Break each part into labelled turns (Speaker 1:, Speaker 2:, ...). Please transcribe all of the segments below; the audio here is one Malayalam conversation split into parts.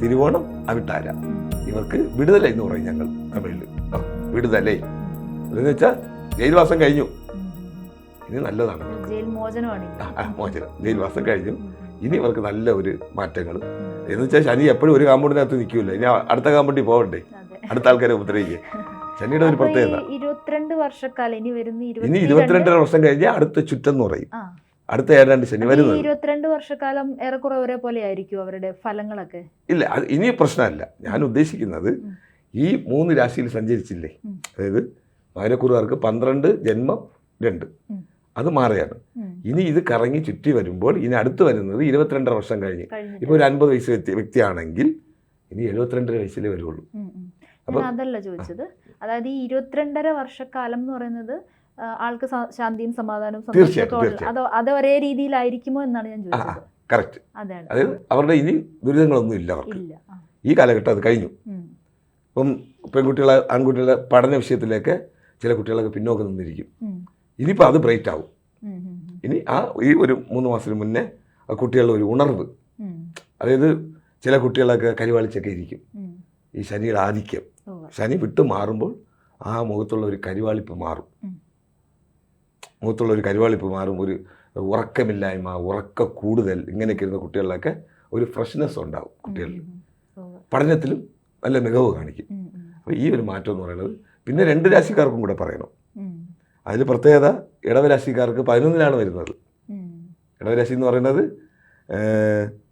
Speaker 1: തിരുവോണം അവിട്ടാര. ഇവർക്ക് വിടുതല എന്ന് പറയും ഞങ്ങൾ തമിഴിൽ വിടുതലേ. എന്ന് വെച്ചാൽ ജയിൽവാസം കഴിഞ്ഞു. ഇനി നല്ലതാണ് മോചനം. ജയിൽവാസം കഴിഞ്ഞു. ഇനി ഇവർക്ക് നല്ല ഒരു മാറ്റങ്ങൾ എന്ന് വെച്ചാൽ ശനി എപ്പോഴും ഒരു കാമ്പൗണ്ടിനകത്ത് നിൽക്കില്ല ഇനി അടുത്ത കാമ്പൗണ്ടിൽ പോകണ്ടേ. അടുത്ത ആൾക്കാരെ ഉപദ്രവിക്കുക ശനിയുടെ ഒരു പ്രത്യേകത.
Speaker 2: ഇരുപത്തിരണ്ട് വർഷക്കാലം ഇനി വരുന്ന
Speaker 1: ഇനി
Speaker 2: ഇരുപത്തിരണ്ട്
Speaker 1: ഇരുപത്തിരണ്ടര വർഷം കഴിഞ്ഞാൽ അടുത്ത ചുറ്റം എന്ന്
Speaker 2: പറയും.
Speaker 1: അടുത്ത ഏതാണ്ട് ശനി വരുന്നത്.
Speaker 2: ഇരുപത്തിരണ്ട് വർഷക്കാലം ഏറെക്കുറെ ഒരേപോലെ ആയിരിക്കും അവരുടെ ഫലങ്ങളൊക്കെ?
Speaker 1: ഇല്ല അത് ഇനി പ്രശ്നമല്ല. ഞാൻ ഉദ്ദേശിക്കുന്നത് ഈ മൂന്ന് രാശിയിൽ സഞ്ചരിച്ചില്ലേ? അതായത് മകരക്കുറുകാർക്ക് പന്ത്രണ്ട് ജന്മം രണ്ട്. അത് മാറിയാണ്. ഇനി ഇത് കറങ്ങി ചുറ്റി വരുമ്പോൾ ഇനി അടുത്ത് വരുന്നത് ഇരുപത്തിരണ്ടര വർഷം കഴിഞ്ഞ്. ഇപ്പോൾ ഒരു അൻപത് വയസ്സ് വ്യക്തി വ്യക്തിയാണെങ്കിൽ ഇനി എഴുപത്തിരണ്ടര വയസ്സിലേ വരുള്ളൂ.
Speaker 2: അതല്ല ചോദിച്ചത്. അതായത് ഈ ഇരുപത്തിരണ്ടര വർഷക്കാലം എന്ന് പറയുന്നത് ആൾക്ക് ശാന്തിയും സമാധാനവും സന്തോഷത്തോടെ. അതോ അത് ഒരേ രീതിയിലായിരിക്കുമോ എന്നാണ് ഞാൻ ചോദിച്ചത്.
Speaker 1: കറക്റ്റ് അതായത് അവരുടെ ഇനി ദുരിതങ്ങളൊന്നും ഇല്ല അവർക്ക്. ഈ കാലഘട്ടം അത് കഴിഞ്ഞു. ഇപ്പം പെൺകുട്ടികളെ ആൺകുട്ടികളുടെ പഠന വിഷയത്തിലേക്ക് ചില കുട്ടികളൊക്കെ പിന്നോക്കം നിന്നിരിക്കും. ഇനിയിപ്പോൾ അത് ബ്രേറ്റ് ആവും. ഇനി ആ ഈ ഒരു മൂന്ന് മാസത്തിന് മുന്നേ ആ കുട്ടികളുടെ ഒരു ഉണർവ്. അതായത് ചില കുട്ടികളൊക്കെ കരിവാളിച്ചൊക്കെ ഇരിക്കും. ഈ ശനിയുടെ ആധിക്യം. ശനി വിട്ടു മാറുമ്പോൾ ആ മുഖത്തുള്ള ഒരു കരിവാളിപ്പ് മാറും. മുഖത്തുള്ള ഒരു കരുവാളിപ്പ് മാറും ഒരു ഉറക്കമില്ലായ്മ ഉറക്ക കൂടുതൽ ഇങ്ങനെയൊക്കെ ഇരുന്ന കുട്ടികളിലൊക്കെ ഒരു ഫ്രഷ്നെസ് ഉണ്ടാവും കുട്ടികളിൽ. പഠനത്തിലും നല്ല മികവ് കാണിക്കും. അപ്പോൾ ഈ ഒരു മാറ്റം എന്ന് പറയുന്നത് പിന്നെ രണ്ട് രാശിക്കാർക്കും കൂടെ പറയണം. അതിൽ പ്രത്യേകത ഇടവരാശിക്കാർക്ക് പതിനൊന്നിനാണ് വരുന്നത്. ഇടവരാശി എന്ന് പറയുന്നത്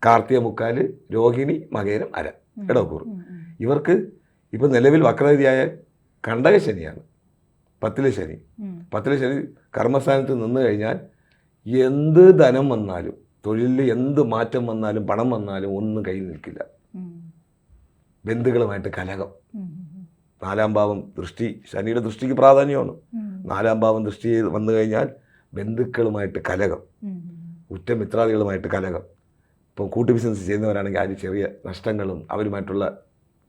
Speaker 1: കാർത്തിക മുക്കാൽ രോഹിണി മകേരം അര. ഇടവക്കൂർ. ഇവർക്ക് ഇപ്പം നിലവിൽ വക്രഗതിയായ കണ്ടക ശനിയാണ് പത്തിലെ ശനി പത്തിലെ ശനി കർമ്മസ്ഥാനത്ത് നിന്ന് കഴിഞ്ഞാൽ എന്ത് ധനം വന്നാലും തൊഴിലിൽ എന്ത് മാറ്റം വന്നാലും പണം വന്നാലും ഒന്നും കയ്യിൽ നിൽക്കില്ല. ബന്ധുക്കളുമായിട്ട്
Speaker 2: ഉം,
Speaker 1: നാലാം ഭാവം ദൃഷ്ടി ശനിയുടെ ദൃഷ്ടിക്ക് പ്രാധാന്യമാണ്. നാലാം ഭാവം ദൃഷ്ടി വന്നു കഴിഞ്ഞാൽ ബന്ധുക്കളുമായിട്ട് കലകം
Speaker 2: ഉറ്റ മിത്രാദികളുമായിട്ട്
Speaker 1: കലകം ഇപ്പോൾ ഇപ്പം കൂട്ടു ബിസിനസ് ചെയ്യുന്നവരാണെങ്കിൽ അതിന് ചെറിയ നഷ്ടങ്ങളും അവരുമായിട്ടുള്ള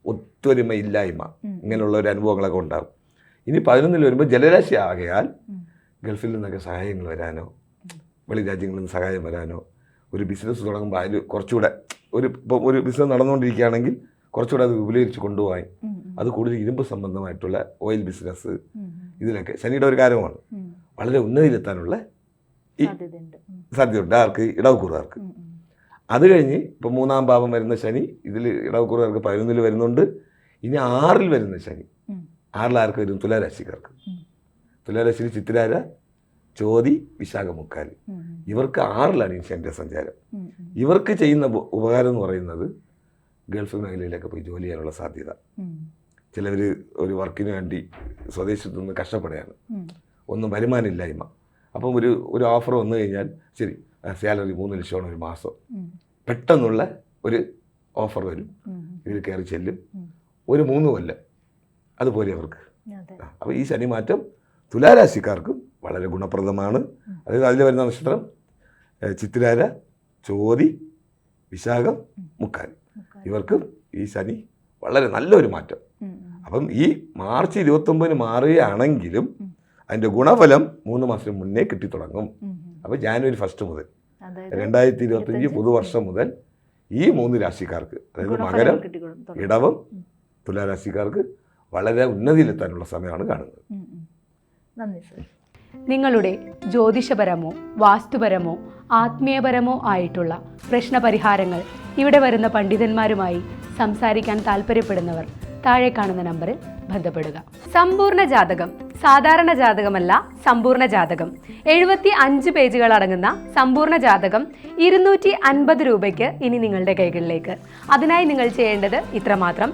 Speaker 1: ഒത്തൊരുമയില്ലായ്മ. ഇങ്ങനെയുള്ള ഒരു അനുഭവങ്ങളൊക്കെ ഉണ്ടാകും. ഇനി പതിനൊന്നിൽ വരുമ്പോൾ ജലരാശി ആകയാൽ ഗൾഫിൽ നിന്നൊക്കെ സഹായങ്ങൾ വരാനോ വെളി രാജ്യങ്ങളിൽ നിന്ന് സഹായം വരാനോ ഒരു ബിസിനസ് തുടങ്ങുമ്പോൾ അതിൽ കുറച്ചുകൂടെ ഒരു ഇപ്പം ഒരു ബിസിനസ് നടന്നുകൊണ്ടിരിക്കുകയാണെങ്കിൽ കുറച്ചുകൂടെ അത് വിപുലീകരിച്ച് കൊണ്ടുപോകാൻ.
Speaker 2: ഉം.
Speaker 1: അത് കൂടുതൽ ഇരുമ്പ് സംബന്ധമായിട്ടുള്ള ഓയിൽ ബിസിനസ്
Speaker 2: ഇതിനൊക്കെ
Speaker 1: ഇതിലൊക്കെ ശനിയുടെ ഒരു കാര്യമാണ്. വളരെ ഉന്നതിയിലെത്താനുള്ള ഈ
Speaker 2: സാധ്യതയുണ്ട്.
Speaker 1: ആർക്ക്? ഇടവക്കൂറുകാർക്ക്. അത് കഴിഞ്ഞ് ഇപ്പം മൂന്നാം ഭാവം വരുന്ന ശനി ഇതിൽ ഇടവക്കൂറുകാർക്ക് പതിനൊന്നിൽ വരുന്നുണ്ട്. ഇനി ആറിൽ വരുന്ന ശനി ആർക്ക് വരും തുലാരാശിക്കാർക്ക്. തുലാരാശിയിൽ ചിത്തിരാര ചോതി വിശാഖമുക്കാൽ ഇവർക്ക് ആറിലാണ് ഈ സഞ്ചാരം. ഇവർക്ക് ചെയ്യുന്ന ഉപ- ഉപകാരം എന്ന് പറയുന്നത് ഗൾഫ് മേഖലയിലൊക്കെ പോയി ജോലി ചെയ്യാനുള്ള സാധ്യത. ചിലവർ ഒരു വർക്കിന് വേണ്ടി സ്വദേശത്തു നിന്ന് കഷ്ടപ്പെടുകയാണ്. ഒന്നും വരുമാനമില്ലായ്മ. അപ്പം ഒരു ഒരു ഓഫർ വന്നു കഴിഞ്ഞാൽ ശരി സാലറി മൂന്ന് ലക്ഷമാണ് ഒരു മാസം. പെട്ടെന്നുള്ള ഒരു ഓഫർ വരും. ഇതിൽ കയറി ചെല്ലും. ഒരു മൂന്ന് കൊല്ലം. അതുപോലെ അവർക്ക്. അപ്പോൾ ഈ ശനിമാറ്റം തുലാരാശിക്കാർക്കും വളരെ ഗുണപ്രദമാണ്. അതായത് അതിൽ വരുന്ന നക്ഷത്രം ചിത്രാര ചിത്തിരാര ചോതി വിശാഖം മുക്കാൽ. ഇവർക്കും ഈ ശനി വളരെ നല്ലൊരു മാറ്റം. അപ്പം ഈ മാർച്ച് ഇരുപത്തൊമ്പതിന് മാറുകയാണെങ്കിലും. അതിന്റെ ഗുണഫലം മൂന്ന് മാസത്തിന് മുന്നേ കിട്ടിത്തുടങ്ങും.
Speaker 2: ഉം, ഉം.
Speaker 1: അപ്പോൾ ജാനുവരി ഫസ്റ്റ് മുതൽ രണ്ടായിരത്തി ഇരുപത്തഞ്ച് പുതുവർഷം മുതൽ ഈ മൂന്ന് രാശിക്കാർക്ക് അതായത് മകരം ഇടവം. തുലാരാശിക്കാർക്ക് വളരെ ഉന്നതിയിലെത്താനുള്ള സമയമാണ് കാണുന്നത്.
Speaker 2: നന്ദി സർ.
Speaker 3: നിങ്ങളുടെ ജ്യോതിഷപരമോ വാസ്തുപരമോ ആത്മീയപരമോ ആയിട്ടുള്ള പ്രശ്നപരിഹാരങ്ങൾ ഇവിടെ വരുന്ന പണ്ഡിതന്മാരുമായി സംസാരിക്കാൻ താല്പര്യപ്പെടുന്നവർ താഴെ കാണുന്ന നമ്പറിൽ ബന്ധപ്പെടുക. സമ്പൂർണ ജാതകം സാധാരണ ജാതകമല്ല സമ്പൂർണ ജാതകം. എഴുപത്തി അഞ്ച് പേജുകൾ അടങ്ങുന്ന സമ്പൂർണ ജാതകം ഇരുന്നൂറ്റി അൻപത് രൂപയ്ക്ക് ഇനി നിങ്ങളുടെ കൈകളിലേക്ക്. അതിനായി നിങ്ങൾ ചെയ്യേണ്ടത് ഇത്രമാത്രം.